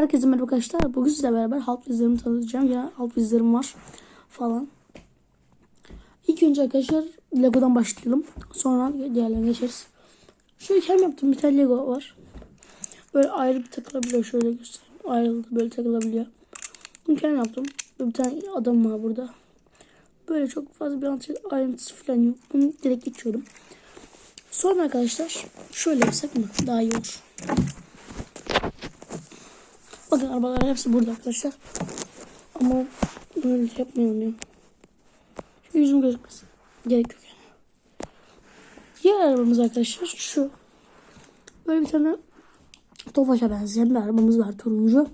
Herkese merhaba arkadaşlar. Bugün sizlerle beraber halk vizlerimi tanıtacağım. Ya halk vizlerim var falan. İlk önce arkadaşlar Lego'dan başlayalım. Sonra diğerlerine geçeriz. Şöyle kendim yaptığım bir tane Lego var. Böyle ayrı bir takılabiliyor. Şöyle göstereyim. Ayrıldı böyle takılabiliyor. Bunu kendim yaptım. Bir tane adam var burada. Böyle çok fazla bir ayrıntısı falan yok. Bunu direkt geçiyorum. Sonra arkadaşlar şöyle yapsak mı? Daha iyi olur. Bakın arabalar hepsi burada arkadaşlar. Ama böyle yapmayalım ya. Şu yüzüm gözükmesin. Gerek yok yani. Diğer arabamız arkadaşlar şu. Böyle bir tane Tofaş'a benzeyen bir arabamız var turuncu.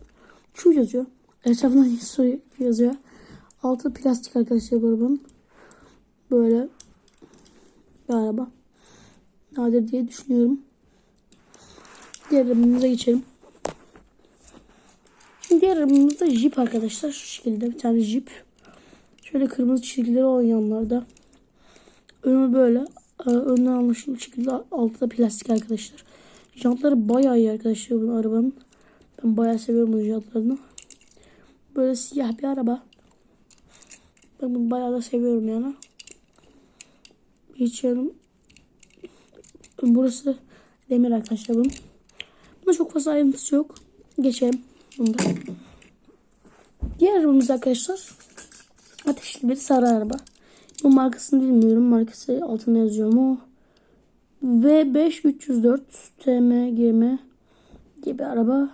Şu yazıyor. Etrafından soru yazıyor. Altı plastik arkadaşlar bu arabanın. Böyle bir araba. Nadir diye düşünüyorum. Diğer arabamıza geçelim. Şimdi diğer arabamız da Jeep arkadaşlar. Şu şekilde bir tane Jeep. Şöyle kırmızı çizgileri olan yanlarda. Önü böyle. e, Önden anlaşılır şekilde altı da plastik arkadaşlar. Jantları bayağı iyi arkadaşlar bu arabanın. Ben bayağı seviyorum bu jantlarını. Böyle siyah bir araba. Ben bunu bayağı da seviyorum yani. Geçiyorum. Burası demir arkadaşlar bunun. Bunda çok fazla ayrıntısı yok. Geçelim. Bunda. Diğer arabamız arkadaşlar ateşli bir sarı araba. Bu markasını bilmiyorum. Markası altına yazıyor mu? V5 304 TMGM diye bir araba.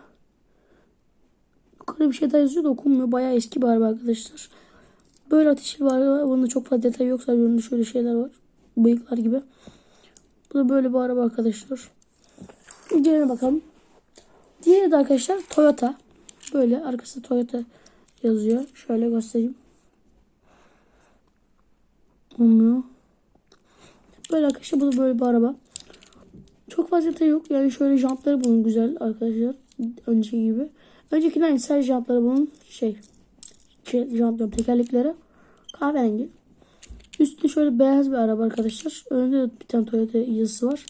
Yukarıda bir şey daha yazıyor da okunmuyor. Bayağı eski bir araba arkadaşlar. Böyle ateşli bir araba. Bunda çok fazla detay yok. Sadece şöyle şeyler var. Bıyıklar gibi. Bu da böyle bir araba arkadaşlar. Diğerine bakalım. Diğeri de arkadaşlar Toyota. Böyle arkası Toyota yazıyor. Şöyle göstereyim. Olmuyor. Böyle arkadaşlar bu da böyle bir araba. Çok fazla detay yok. Yani şöyle jantları bunun güzel arkadaşlar. Önceki gibi. Öncekinin aynı sadece jantları bunun şey. şey jant diyorum tekerlekleri. Kahverengi. Üstü şöyle beyaz bir araba arkadaşlar. Önünde de bir tane Toyota yazısı var.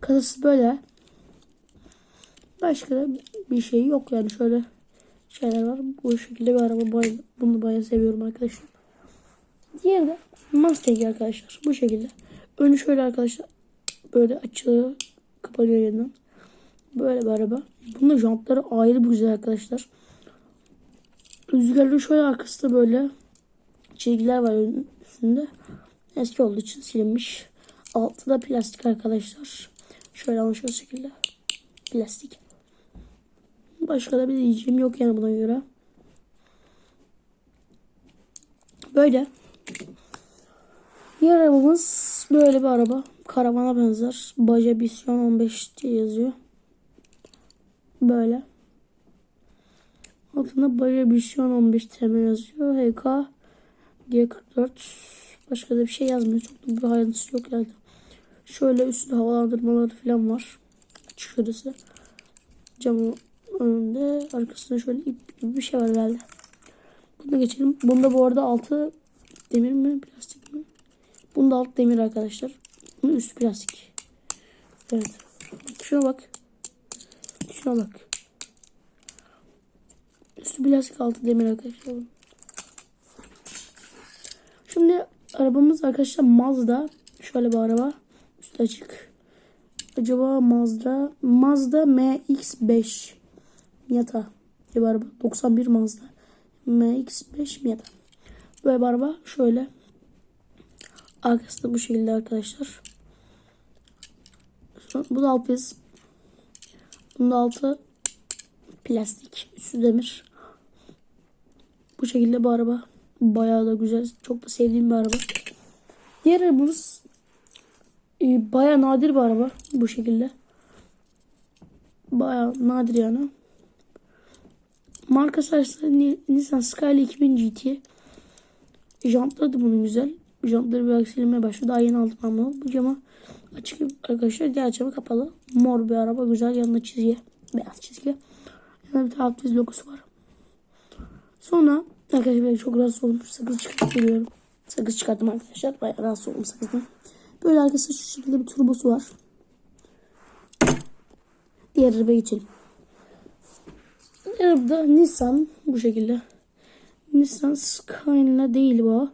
Kasası böyle. Başka da bir şey yok yani şöyle şeyler var. Bu şekilde bir araba. Bay, bunu bayağı seviyorum arkadaşlar. Diğeri de Mustang arkadaşlar. Bu şekilde. Önü şöyle arkadaşlar. Böyle açılıyor. Kapanıyor yeniden. Böyle bir araba. Bunun jantları ayrı bir güzel arkadaşlar. Rüzgarlı şöyle arkasında böyle çizgiler var üstünde. Eski olduğu için silinmiş. Altı da plastik arkadaşlar. Şöyle anlaşılır şekilde. Plastik. Başka da bir diyeceğim yok yani buna göre. Böyle. Diğer arabamız böyle bir araba. Karavana benzer. Baja Bisyon 15 diye yazıyor. Böyle. Altında Baja Bisyon 15 TM yazıyor. HK G44. Başka da bir şey yazmıyor. Çok da bir ayrıntısı yok yani. Şöyle üstünde havalandırmaları falan var. Şurası. Camı önünde. Arkasında şöyle ip gibi bir şey var herhalde. Buna geçelim. Bunda bu arada altı demir mi plastik mi? Bunda alt demir arkadaşlar. Bunun üstü plastik. Evet. Şuna bak. Şuna bak. Üstü plastik altı demir arkadaşlar. Şimdi arabamız arkadaşlar Mazda. Şöyle bir araba. Üstü açık. Acaba Mazda Mazda MX-5 Miata diye bir araba. 91 Mazda. MX-5 Miata. Böyle bir araba. Şöyle. Arkası da bu şekilde arkadaşlar. Bu da alt bez. Bunun da altı plastik. Üstü demir. Bu şekilde bu araba. Bayağı da güzel. Çok da sevdiğim bir araba. Diğer arabamız e, bayağı nadir bir araba. Bu şekilde. Bayağı nadir yani. Markası aslında Nissan Skyline 2000 GT. Jantları da bunun güzel. Jantları biraz silinmeye başladı. Daha yeni aldım bunu. Bu camı açık arkadaşlar. Diğer camı kapalı. Mor bir araba. Güzel. Yanında çizgi. Beyaz çizgi. Yanında bir tane logosu var. Sonra arkadaşlar çok rahatsız oldum. Sakız çıkartıyorum. Sakız çıkarttım arkadaşlar. Bayağı rahatsız oldum sakızdan. Böyle arkasında şu şekilde bir turbosu var. Diğer arabaya geçelim. Arabada Nissan bu şekilde. Nissan Skyline değil bu.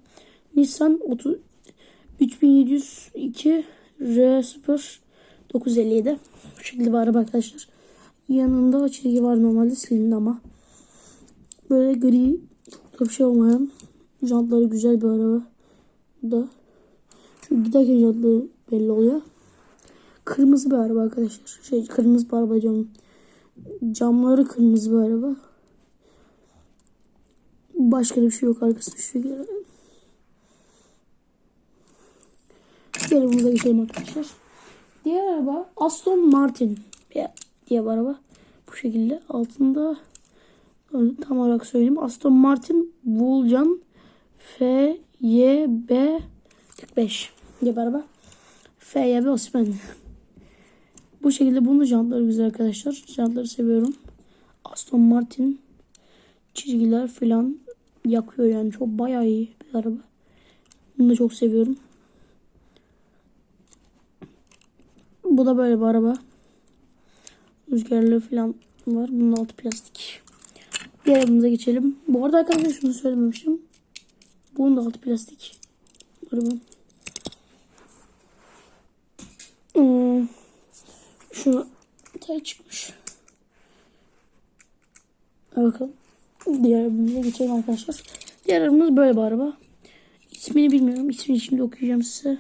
Nissan 30 3702 R0 957. Bu şekilde bir araba arkadaşlar. Yanında çizgi var normalde silindi ama. Böyle gri çok bir şey olmayan jantları güzel bir araba. Bu da şu giderken jantları belli oluyor. Kırmızı bir araba arkadaşlar. Şey kırmızı bir araba diyorum. Camları kırmızı bir araba. Başka bir şey yok arkasında şu şekilde. Diğer arabamıza geçelim arkadaşlar. Diğer araba Aston Martin diye bir araba. Bu şekilde altında tam olarak söyleyeyim. Aston Martin Vulcan FYB 45 diye bir araba. FYB Osman. Bu şekilde bunun jantları güzel arkadaşlar. Jantları seviyorum. Aston Martin çizgiler falan yakıyor yani. Çok bayağı iyi bir araba. Bunu da çok seviyorum. Bu da böyle bir araba. Rüzgarlı falan var. Bunun altı plastik. Diğer arabamıza geçelim. Bu arada arkadaşlar şunu söylememiştim. Bunun da altı plastik. Araba. Hmm. Şuna tay çıkmış. Bakalım. Diğer arabamıza geçelim arkadaşlar. Diğer arabamız böyle bir araba. İsmini bilmiyorum. İsmini şimdi okuyacağım size.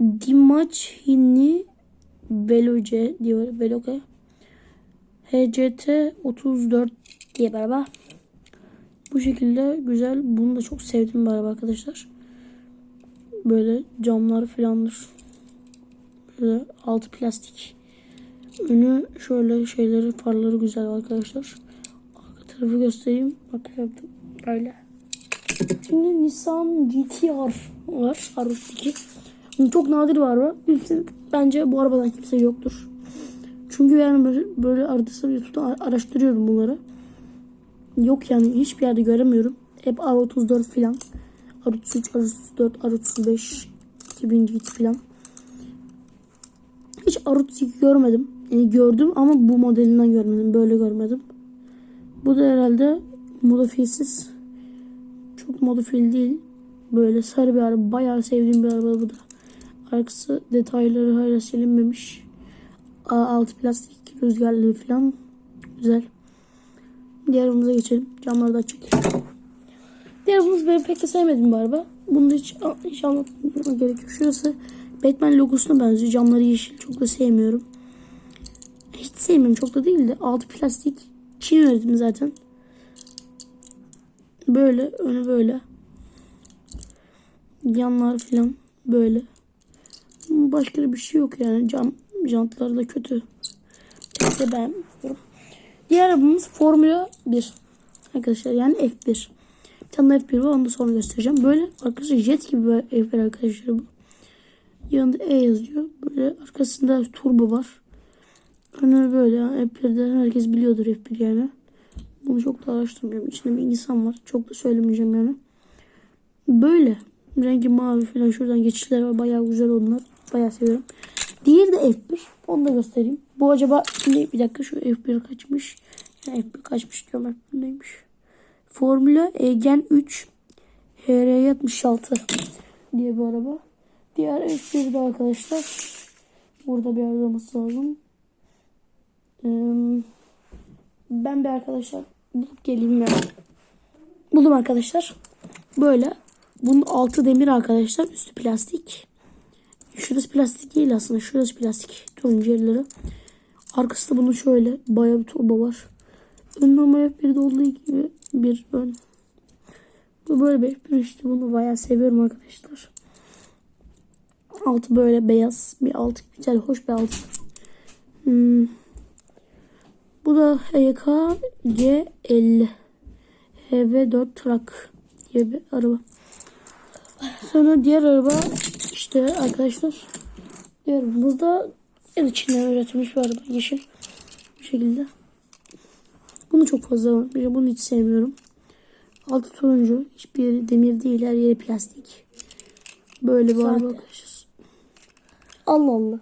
Dimaçhini Veloce diyor. Veloce. HCT 34 diye bir araba. Bu şekilde güzel. Bunu da çok sevdiğim bir araba arkadaşlar. Böyle camlar falandır. Böyle altı plastik. Önü şöyle şeyleri farları güzel arkadaşlar. Arka tarafı göstereyim. Bakın böyle. Şimdi Nissan GT-R var. R32. Çok nadir var bu. Bence bu arabadan kimse yoktur. Çünkü yani böyle, böyle arada YouTube'da araştırıyorum bunları. Yok yani hiçbir yerde göremiyorum. Hep R34 filan. R33, R34, R35, 2000 GT filan. Hiç R32 görmedim. Yani gördüm ama bu modelinden görmedim. Böyle görmedim. Bu da herhalde modifiyesiz. Çok modifiyeli değil. Böyle sarı bir araba. Bayağı sevdiğim bir araba bu da. Arkası detayları hala silinmemiş. Altı plastik rüzgarlı falan. Güzel. Diğer arabamıza geçelim. Camları da açık. Diğer arabamız benim pek de sevmediğim bir araba. Bunu hiç, hiç anlatmama gerek yok. Şurası Batman logosuna benziyor. Camları yeşil. Çok da sevmiyorum. Hiç sevmiyorum. Çok da değil de. Altı plastik. Çin üretimi zaten. Böyle. Önü böyle. Yanlar falan böyle. Başka bir şey yok yani. Cam jantları da kötü. İşte ben Diğer arabamız Formula 1. Arkadaşlar yani F1. Bir tane F1 var onu da sonra göstereceğim. Böyle arkadaşlar jet gibi bir F1 arkadaşlar bu. Yanında E yazıyor. Böyle arkasında turbo var. Önü böyle yani F1'de herkes biliyordur F1 yani. Bunu çok da araştırmıyorum. İçinde bir insan var. Çok da söylemeyeceğim yani. Böyle. Rengi mavi falan şuradan geçişler var. Bayağı güzel onlar. Bayağı seviyorum. Diğeri de F1. Onu da göstereyim. Bu acaba şimdi bir dakika şu F1 kaçmış. Yani F1 kaçmış diyorum. F1 neymiş? Formula Egen 3 HR76 diye bir araba. Diğer F1 de arkadaşlar. Burada bir yerde olması lazım. Ben bir arkadaşlar bulup geleyim ya. Buldum arkadaşlar. Böyle. Bunun altı demir arkadaşlar. Üstü plastik. Şurası plastik değil aslında. Şurası plastik. Turuncu yerleri. Arkası da bunun şöyle. Bayağı bir turbo var. Ön normal F1'de olduğu gibi bir ön. Bu böyle bir F1 işte. Bunu bayağı seviyorum arkadaşlar. Altı böyle beyaz. Bir altı güzel. Hoş bir altı. Hmm. Bu da HK G50. HV4 Truck diye bir araba. Sonra diğer araba işte arkadaşlar. Diğer arabamız da el içinden üretilmiş bir araba. Yeşil. Bu şekilde. Bunu çok fazla var. Bunu hiç sevmiyorum. Altı turuncu. Hiçbir yeri demir değil. Her yeri plastik. Böyle bir araba arkadaşlar. Allah Allah.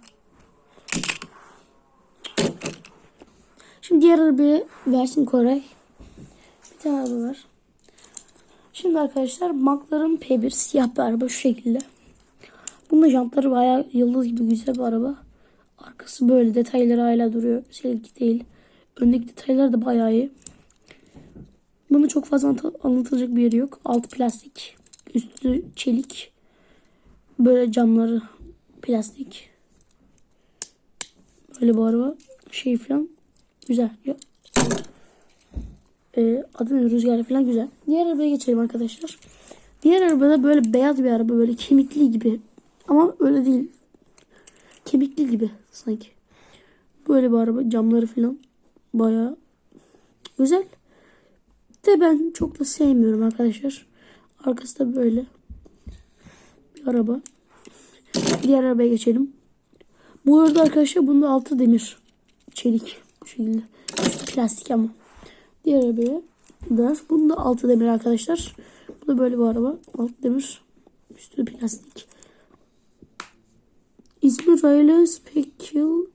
Şimdi diğer arabayı versin Koray. Bir tane araba var. Şimdi arkadaşlar McLaren P1 siyah bir araba şu şekilde. Bunun jantları bayağı yıldız gibi güzel bir araba. Arkası böyle detayları hala duruyor. Seninki değil. Öndeki detaylar da bayağı iyi. Bunu çok fazla anlat- anlatılacak bir yeri yok. Altı plastik. Üstü çelik. Böyle camları plastik. Böyle bu araba. Şey falan. Güzel. Ee, adı ne? Rüzgarı falan güzel. Diğer arabaya geçelim arkadaşlar. Diğer arabada böyle beyaz bir araba. Böyle kemikli gibi. Ama öyle değil. Kemikli gibi sanki. Böyle bir araba. Camları falan. Bayağı güzel. De ben çok da sevmiyorum arkadaşlar. Arkası da böyle. Bir araba. Diğer arabaya geçelim. Bu arada arkadaşlar bunda altı demir. Çelik. Bu şekilde. Plastik ama. Diğer arabaya da bunda altı demir arkadaşlar. Bu da böyle bir araba. Altı demir. Üstü plastik. İsmi Rayleigh Special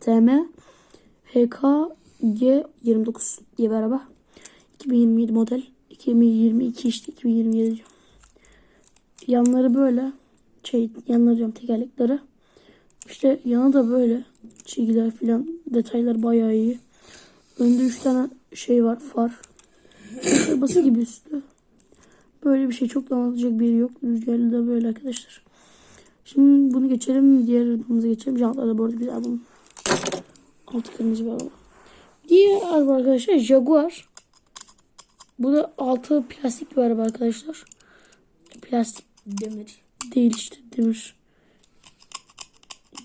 TM HKG29 diye bir araba. 2027 model. 2022 işte 2027 diyorum. Yanları böyle. Şey yanları diyorum tekerlekleri. İşte yanı da böyle. Çizgiler filan. Detaylar bayağı iyi. Önde 3 tane şey var. Far. Arabası gibi üstü. Böyle bir şey çok da anlatacak biri yok. Rüzgarlı da böyle arkadaşlar. Şimdi bunu geçelim. Diğer arabamıza geçelim. Jantlar da bu arada güzel bunun. Altı kırmızı bir araba. Diğer araba arkadaşlar Jaguar. Bu da altı plastik bir araba arkadaşlar. Plastik Demir. Değil işte demir.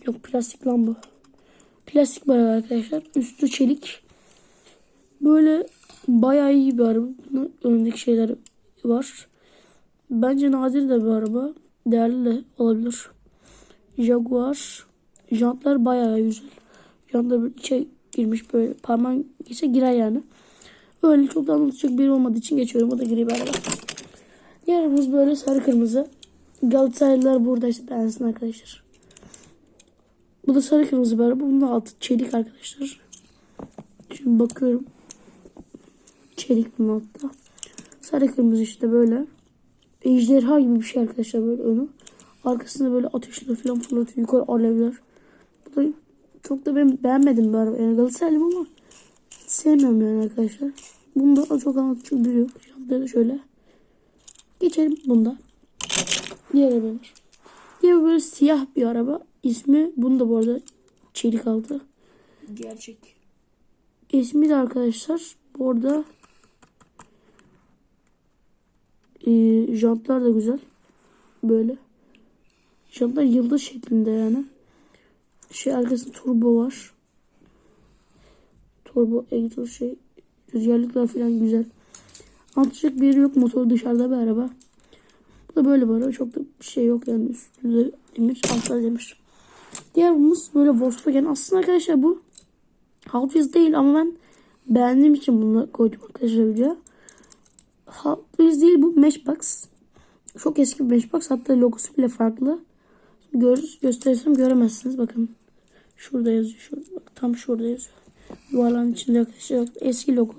Yok plastik lan bu. Plastik araba arkadaşlar. Üstü çelik. Böyle bayağı iyi bir araba. Bunun önündeki şeyler var. Bence nadir de bir araba. Değerli de olabilir. Jaguar. Jantlar bayağı güzel. Jantlar böyle içe girmiş böyle parmağın geçe girer yani. Öyle çok da anlatacak biri olmadığı için geçiyorum. O da gri bir araba. Diğer böyle sarı kırmızı. Galatasaraylılar burada işte beğensin arkadaşlar. Bu da sarı kırmızı bir araba. Bunun altı çelik arkadaşlar. Şimdi bakıyorum. Çelik bunun altta. Sarı kırmızı işte böyle. Ejderha gibi bir şey arkadaşlar böyle önü. Arkasında böyle ateşler falan fırlatıyor. Yukarı alevler. Bu da çok da ben beğenmedim bir araba. Yani Galatasaraylıyım ama sevmiyorum yani arkadaşlar. Bunda çok. Jantları da şöyle. Geçelim bunda. Diğer arabamız. Diğer böyle siyah bir araba. İsmi bunu da bu arada çelik altı. Gerçek. İsmi de arkadaşlar bu arada e, jantlar da güzel. Böyle. Jantlar yıldız şeklinde yani. Şey arkasında turbo var. Turbo egzoz şey. Rüzgarlıklar falan güzel. Anlatacak bir yeri yok. Motor dışarıda bir araba. Bu da böyle araba. Çok da bir şey yok yani. Üstünde demir, altında demir. Diğer arabamız böyle Volkswagen. Aslında arkadaşlar bu Wheels değil ama ben beğendiğim için bunu koydum arkadaşlar videoya. Wheels değil bu Matchbox. Çok eski bir Matchbox. Hatta logosu bile farklı. Gör, gösterirsem göremezsiniz. Bakın. Şurada yazıyor. Şurada, bak, tam şurada yazıyor. Yuvarlağın içinde arkadaşlar. Eski logo.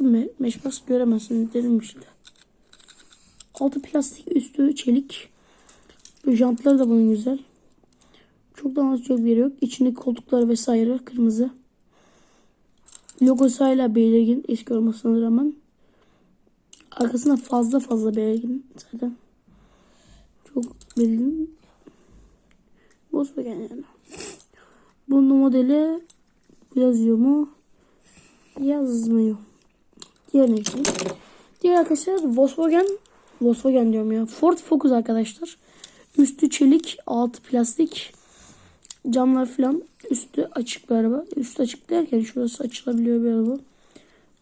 Mi? Matchbox göremezsiniz dedim işte. Altı plastik üstü çelik. Bu jantları da bunun güzel. Çok da anlatacak bir yok. İçindeki koltuklar vesaire kırmızı. Logosu hala belirgin eski olmasına rağmen. Arkasında fazla fazla belirgin zaten. Çok belirgin. Volkswagen yani. Bunun modeli yazıyor mu? Yazmıyor. Diğerine geçelim. Diğer arkadaşlar Volkswagen Volkswagen diyorum ya. Ford Focus arkadaşlar. Üstü çelik, altı plastik. Camlar falan. Üstü açık bir araba. Üstü açık derken şurası açılabiliyor bir araba.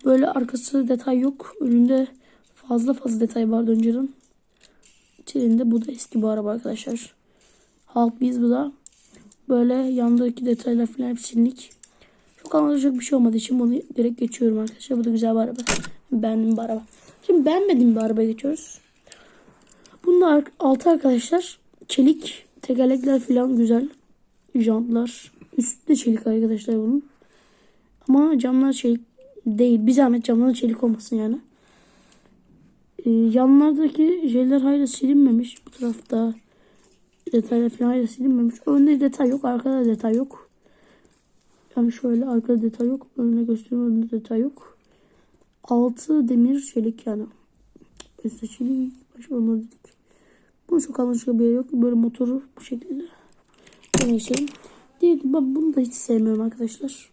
Böyle arkası detay yok. Önünde fazla fazla detay vardı önceden. İçerinde bu da eski bir araba arkadaşlar. Halk biz bu da. Böyle yandaki detaylar falan hep silinlik. Çok anlatacak bir şey olmadığı için bunu direkt geçiyorum arkadaşlar. Bu da güzel bir araba. Beğendim bir araba. Şimdi beğenmediğim bir arabaya geçiyoruz. Bunlar altı arkadaşlar. Çelik. Tekerlekler falan güzel. Jantlar. Üstü çelik arkadaşlar bunun. Ama camlar çelik değil. Bir zahmet camlar çelik olmasın yani. Ee, yanlardaki şeyler hala silinmemiş. Bu tarafta detaylar falan hala silinmemiş. Önde detay yok. Arkada detay yok. Yani şöyle arkada detay yok. Önüne göstereyim önünde detay yok. Altı demir çelik yani. Üstü çelik. Başka onları dedik. Bunun çok anlaşılır bir yer yok. Böyle motoru bu şekilde. Neyse. Değil, ben bunu da hiç sevmiyorum arkadaşlar.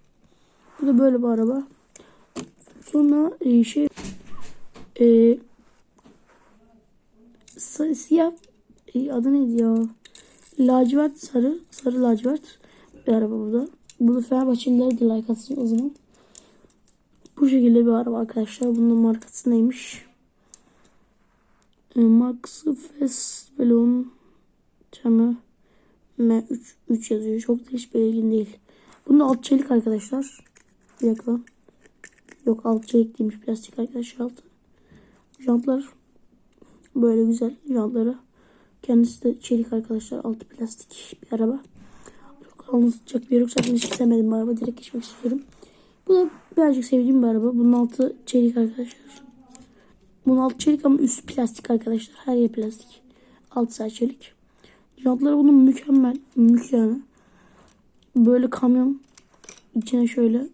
Bu da böyle bir araba. Sonra e, şey e, siyah e, adı neydi ya? Lacivert sarı. Sarı lacivert bir araba bu da. Bu da Fenerbahçeliler de like atsın o zaman. Bu şekilde bir araba arkadaşlar. Bunun markası neymiş? Markası Fesvelon Çamı M3 3 yazıyor. Çok da hiç belirgin değil. Bunun alt çelik arkadaşlar. Bir dakika. Yok alt çelik değilmiş. Plastik arkadaşlar altı. Jantlar böyle güzel jantları. Kendisi de çelik arkadaşlar. Altı plastik bir araba. Çok anlatacak bir yer yok. Zaten hiç sevmedim bu araba. Direkt geçmek istiyorum. Bu da birazcık sevdiğim bir araba. Bunun altı çelik arkadaşlar. Bunun altı çelik ama üstü plastik arkadaşlar. Her yer plastik. Altı sadece çelik. Jantları bunun mükemmel. Mükemmel. Böyle kamyon içine şöyle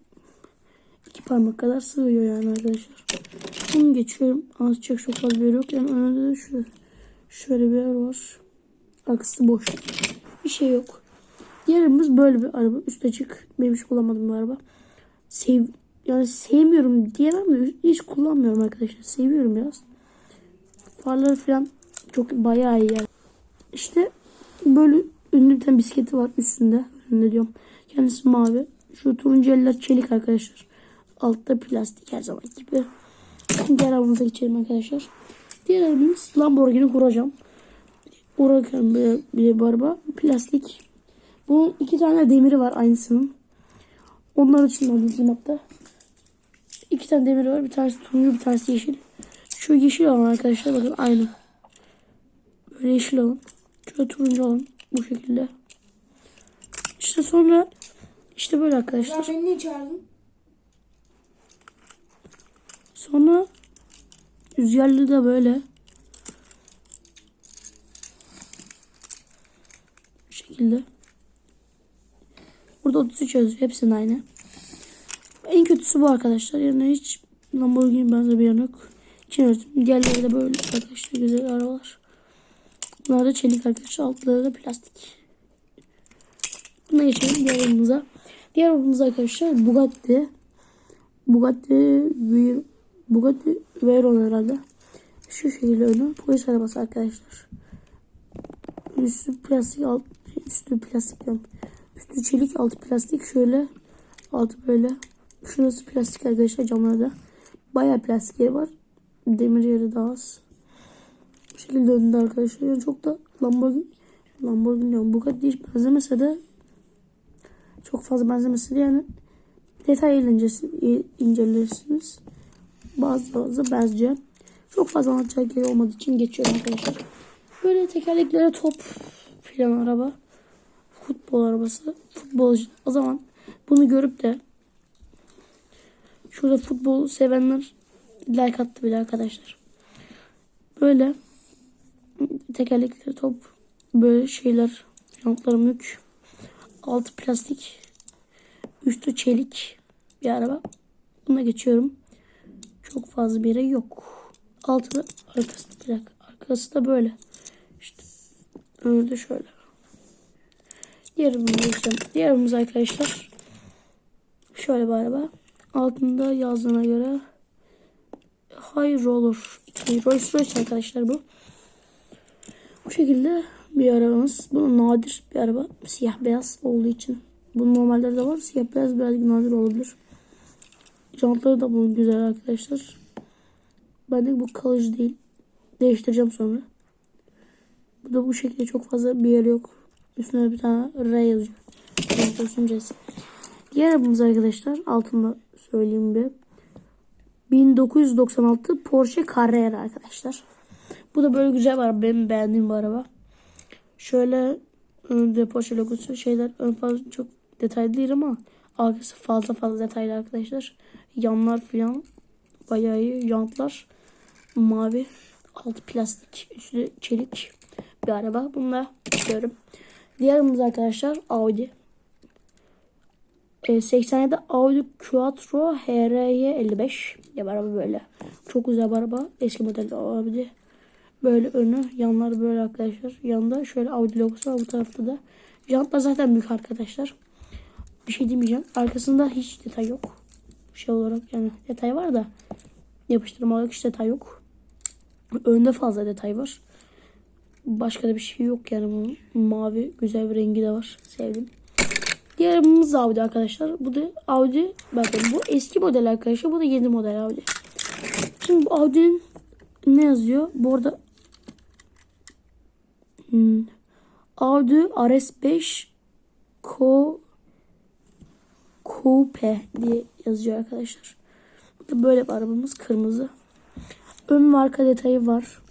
iki parmak kadar sığıyor yani arkadaşlar. Bunu geçiyorum. Anlatacak çok fazla bir yok. Yani önünde de şu, şöyle bir yer var. Arkası boş. Bir şey yok. Diğerimiz böyle bir araba. Üst açık. Benim hiç kullanmadığım bir araba. Sev, yani sevmiyorum diyemem de hiç kullanmıyorum arkadaşlar. Seviyorum biraz. Farları falan çok bayağı iyi yani. İşte böyle ünlü bir tane bisikleti var üstünde. Önünde diyorum. Kendisi mavi. Şu turuncu eller çelik arkadaşlar. Altta plastik her zaman gibi. Şimdi diğer arabamıza geçelim arkadaşlar. Diğer arabamız Lamborghini kuracağım. Huracan bir, bir araba. Plastik. Bunun iki tane demiri var aynısının. Onlar için aldım hatta. İki tane demiri var. Bir tanesi turuncu bir tanesi yeşil. Şu yeşil olan arkadaşlar bakın aynı. Böyle yeşil alın. Şöyle turuncu alın. Bu şekilde. İşte sonra işte böyle arkadaşlar. Ya beni niye çağırdın? Sonra rüzgarlı da böyle. Bu şekilde. Burada 33 yazıyor. Hepsinin aynı. En kötüsü bu arkadaşlar. Yani hiç Lamborghini benzer bir yanı yok. Çin. Diğerleri de böyle arkadaşlar. Güzel arabalar. Bunlar da çelik arkadaşlar. Altları da plastik. Buna geçelim diğer arabamıza. Diğer arabamız arkadaşlar Bugatti. Bugatti bir Bugatti Veyron herhalde. Şu şekilde önü polis arabası arkadaşlar. Üstü plastik alt üstü plastik. Üstü çelik altı plastik şöyle altı böyle. Şurası plastik arkadaşlar camlarda. Bayağı plastik yeri var. Demir yeri daha az. Bu şekilde önünde arkadaşlar. Yani çok da Lamborghini Lamborghini diyorum. Bugatti hiç benzemese de çok fazla benzemese de yani detay incelersiniz. incelersiniz. Bazı bazı benziyor. Çok fazla anlatacak yer olmadığı için geçiyorum arkadaşlar. Böyle tekerleklere top filan araba. Futbol arabası. Futbolcu. O zaman bunu görüp de şurada futbol sevenler like attı bile arkadaşlar. Böyle tekerlekleri top böyle şeyler jantları mük altı plastik üstü çelik bir araba. Buna geçiyorum. Çok fazla bir yere yok. Altı da arkası bir. Arkası da böyle. İşte önü de şöyle. Diğerimiz geçelim. Diğerimiz arkadaşlar şöyle bir araba. Altında yazdığına göre High Roller. Rolls Royce arkadaşlar bu. Bu şekilde bir arabamız. Bu nadir bir araba. Siyah beyaz olduğu için. Bu normalde de var. Siyah beyaz birazcık nadir olabilir. Jantları da bunun güzel arkadaşlar. Bende bu kalıcı değil. Değiştireceğim sonra. Bu da bu şekilde çok fazla bir yer yok. Üstüne bir tane R yazıyor. Renk Diğer arabamız arkadaşlar altında söyleyeyim bir. 1996 Porsche Carrera arkadaşlar. Bu da böyle güzel bir araba. Benim beğendiğim bir araba. Şöyle önünde Porsche logosu şeyler ön fazla çok detaylı değil ama Arkası fazla fazla detaylı arkadaşlar. Yanlar filan bayağı iyi. Jantlar mavi. Altı plastik. Üstü çelik bir araba. Bununla çıkıyorum. Diğerimiz arkadaşlar Audi. E, 87 Audi Quattro HRY 55 ya bir araba böyle. Çok güzel bir araba. Eski model Audi. Böyle önü, yanları böyle arkadaşlar. Yanında şöyle Audi logosu var bu tarafta da. Jantlar zaten büyük arkadaşlar. Bir şey demeyeceğim. Arkasında hiç detay yok. Şey olarak yani detay var da yapıştırma olarak hiç detay yok. Önde fazla detay var. Başka da bir şey yok yani bunun. Mavi güzel bir rengi de var. Sevdim. Diğer arabamız Audi arkadaşlar. Bu da Audi. Bakın bu eski model arkadaşlar. Bu da yeni model Audi. Şimdi bu Audi'nin ne yazıyor? Bu arada hmm, Audi RS5 Co Coupe diye yazıyor arkadaşlar. Bu da böyle bir arabamız kırmızı. Ön ve arka detayı var.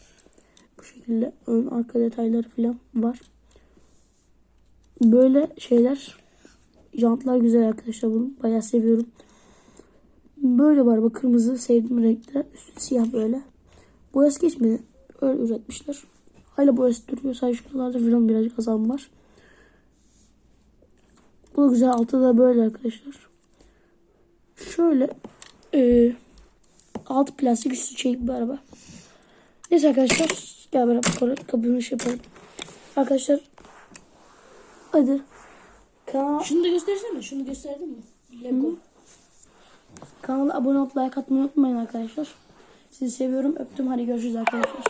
Bu şekilde ön arka detayları falan var. Böyle şeyler jantlar güzel arkadaşlar bunun. Bayağı seviyorum. Böyle bir araba kırmızı sevdiğim renkte. Üstü siyah böyle. Boyası geçmedi. Öyle üretmişler. Hala boyası duruyor. Sadece şuralarda falan birazcık azalma var. Bu da güzel. Altı da böyle arkadaşlar. Şöyle e, alt plastik üstü çelik bir araba. Neyse arkadaşlar. Gel beraber kapını şey yapalım. Arkadaşlar hadi. Kanal, Şunu da göstersene. Şunu gösterdin mi? Lego. kanala abone olup like atmayı unutmayın arkadaşlar. Sizi seviyorum. Öptüm. Hadi görüşürüz arkadaşlar.